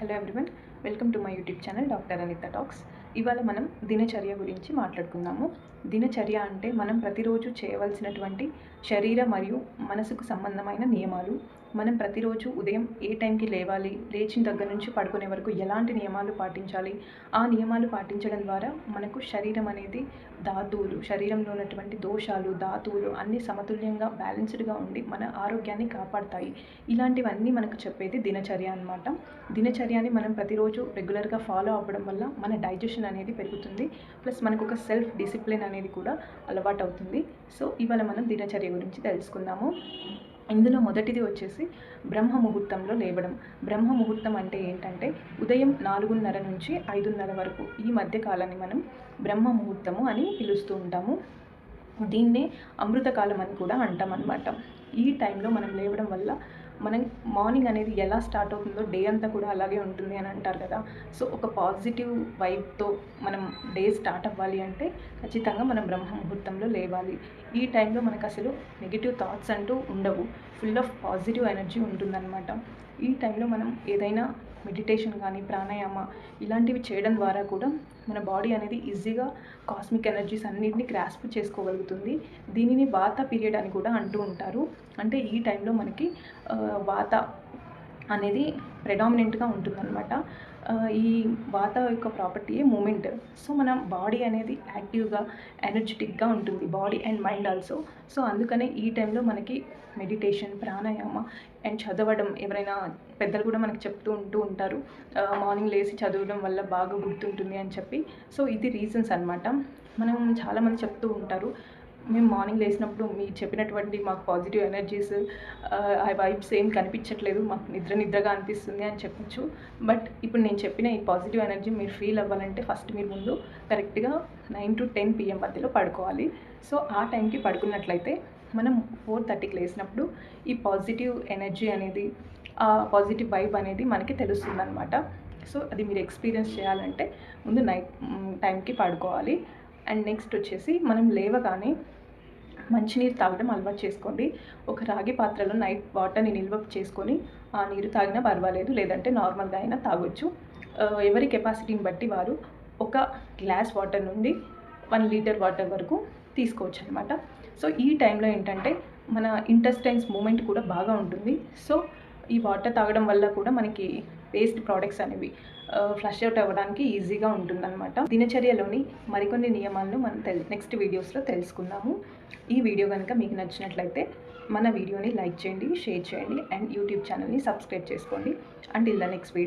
hello everyone welcome to my youtube channel dr anita talks. ఇవాళ మనం దినచర్య గురించి మాట్లాడుకుందాము. దినచర్య అంటే మనం ప్రతిరోజు చేయవలసినటువంటి శరీర మరియు మనసుకు సంబంధమైన నియమాలు. మనం ప్రతిరోజు ఉదయం ఏ టైంకి లేవాలి లేచిన దగ్గర నుంచి పడుకునే వరకు ఎలాంటి నియమాలు పాటించాలి? ఆ నియమాలు పాటించడం ద్వారా మనకు శరీరం అనేది ధాతువులు శరీరంలో ఉన్నటువంటి దోషాలు ధాతువులు అన్నీ సమతుల్యంగా బ్యాలెన్స్డ్గా ఉండి మన ఆరోగ్యాన్ని కాపాడతాయి. ఇలాంటివన్నీ మనకు చెప్పేది దినచర్య అనమాట దినచర్యని మనం ప్రతిరోజు రెగ్యులర్గా ఫాలో అవ్వడం వల్ల మన డైజెషన్ అనేది పెరుగుతుంది. ప్లస్ మనకు ఒక సెల్ఫ్ డిసిప్లిన్ అనేది కూడా అలవాటు అవుతుంది. సో ఇవాళ మనం దినచర్య గురించి తెలుసుకుందాము. ఇందులో మొదటిది వచ్చేసి బ్రహ్మ ముహూర్తంలో లేవడం. బ్రహ్మ ముహూర్తం అంటే ఏంటంటే ఉదయం నాలుగున్నర నుంచి ఐదున్నర వరకు ఈ మధ్య కాలాన్ని మనం బ్రహ్మ ముహూర్తము అని పిలుస్తూ ఉంటాము. దీన్నే అమృతకాలం అని కూడా అంటాం అనమాట ఈ టైంలో మనం లేవడం వల్ల మనం మార్నింగ్ అనేది ఎలా స్టార్ట్ అవుతుందో డే అంతా కూడా అలాగే ఉంటుంది అని అంటారు కదా. సో ఒక పాజిటివ్ వైబ్తో మనం డే స్టార్ట్ అవ్వాలి అంటే ఖచ్చితంగా మనం బ్రహ్మ ముహూర్తంలో లేవాలి. ఈ టైంలో మనకు అసలు నెగిటివ్ థాట్స్ అంటూ ఉండవు. ఫుల్ ఆఫ్ పాజిటివ్ ఎనర్జీ ఉంటుందన్నమాట. ఈ టైంలో మనం ఏదైనా మెడిటేషన్ కానీ ప్రాణాయామ ఇలాంటివి చేయడం ద్వారా కూడా మన బాడీ అనేది ఈజీగా కాస్మిక్ ఎనర్జీస్ అన్నింటినీ గ్రాస్ప్ చేసుకోగలుగుతుంది. దీనిని వాత పీరియడ్ అని కూడా అంటూ ఉంటారు. అంటే ఈ టైంలో మనకి వాత అనేది ప్రెడామినెంట్గా ఉంటుందన్నమాట. ఈ వాత యొక్క ప్రాపర్టీయే మూమెంట్ సో మన బాడీ అనేది యాక్టివ్గా ఎనర్జెటిక్గా ఉంటుంది. Body and mind also so అందుకనే ఈ టైంలో మనకి మెడిటేషన్ ప్రాణాయామ అండ్ చదవడం ఎవరైనా పెద్దలు కూడా మనకి చెప్తూ ఉంటూ ఉంటారు. మార్నింగ్ లేచి చదవడం వల్ల బాగా గుర్తుంటుంది అని చెప్పి. సో ఇది రీజన్స్ అనమాట మనం చాలామంది చెప్తూ ఉంటారు. మేము మార్నింగ్ లేచినప్పుడు మీరు చెప్పినటువంటి మాకు పాజిటివ్ ఎనర్జీస్ ఆ వైబ్స్ ఏం కనిపించట్లేదు మాకు నిద్ర నిద్రగా అనిపిస్తుంది అని చెప్పొచ్చు. బట్ ఇప్పుడు నేను చెప్పిన ఈ పాజిటివ్ ఎనర్జీ మీరు ఫీల్ అవ్వాలంటే ఫస్ట్ మీరు ముందు కరెక్ట్గా నైన్ టు టెన్ పిఎం మధ్యలో పడుకోవాలి. సో ఆ టైంకి పడుకున్నట్లయితే మనం ఫోర్ థర్టీకి లేచినప్పుడు ఈ పాజిటివ్ ఎనర్జీ అనేది ఆ పాజిటివ్ వైబ్ అనేది మనకి తెలుస్తుంది అనమాట సో అది మీరు ఎక్స్పీరియన్స్ చేయాలంటే ముందు నైట్ టైంకి పడుకోవాలి. అండ్ నెక్స్ట్ వచ్చేసి మనం లేవగానే మంచినీరు తాగడం అలవాటు చేసుకోండి. ఒక రాగి పాత్రలో నైట్ వాటర్ని నిల్వ చేసుకొని ఆ నీరు తాగినా పర్వాలేదు లేదంటే నార్మల్గా అయినా తాగొచ్చు. ఎవరి కెపాసిటీని బట్టి వారు ఒక గ్లాస్ వాటర్ నుండి వన్ లీటర్ వాటర్ వరకు తీసుకోవచ్చు అనమాట సో ఈ టైంలో ఏంటంటే మన ఇంటెస్టైన్స్ మూమెంట్ కూడా బాగా ఉంటుంది. సో ఈ వాటర్ తాగడం వల్ల కూడా మనకి వేస్ట్ ప్రోడక్ట్స్ అనేవి ఫ్లష్ అవుట్ అవ్వడానికి ఈజీగా ఉంటుందన్నమాట. దినచర్యలోని మరికొన్ని నియమాలను మనం తెల్ నెక్స్ట్ వీడియోస్లో తెలుసుకుందాము. ఈ వీడియో కనుక మీకు నచ్చినట్లయితే మన వీడియోని లైక్ చేయండి షేర్ చేయండి అండ్ యూట్యూబ్ ఛానల్ని సబ్స్క్రైబ్ చేసుకోండి. అండ్ ఇలా నెక్స్ట్ వీడియో